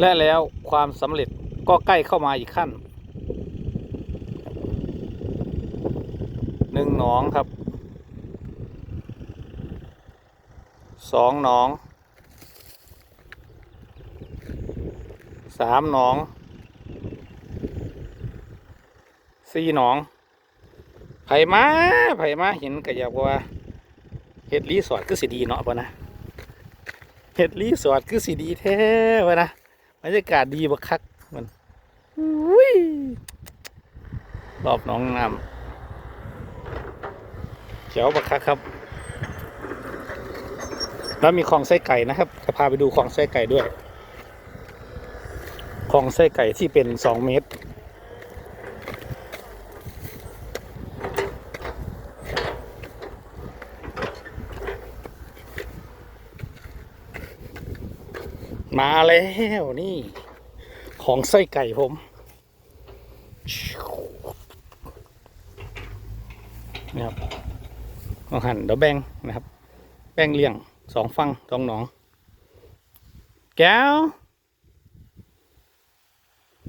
และแล้วความสำเร็จก็ใกล้เข้ามาอีกขั้นหนึ่งหนองครับสองหนองสามหนองสี่หนองไผ่มาไผ่มาเห็นก็อยากว่าเฮ็ดรีสอร์ทคือสิดีเนาะปะนะเฮ็ดรีสอร์ทคือสิดีแท้ปะนะ บรรยากาศดีบักคักมันอุ้ยรอบหน้องน้ำเขียวบักคักครับ แล้วมีคลองไส้ไก่นะครับ จะพาไปดูคลองไส้ไก่ด้วยคลองไส้ไก่ที่เป็นสองเมตร มาแล้วนี่ ของไส้ไก่ผม นะครับเอาหั่นเดี๋ยวแบ่งนะครับ แบ่งเลี่ยงสองฟังสองหนอง แก้ว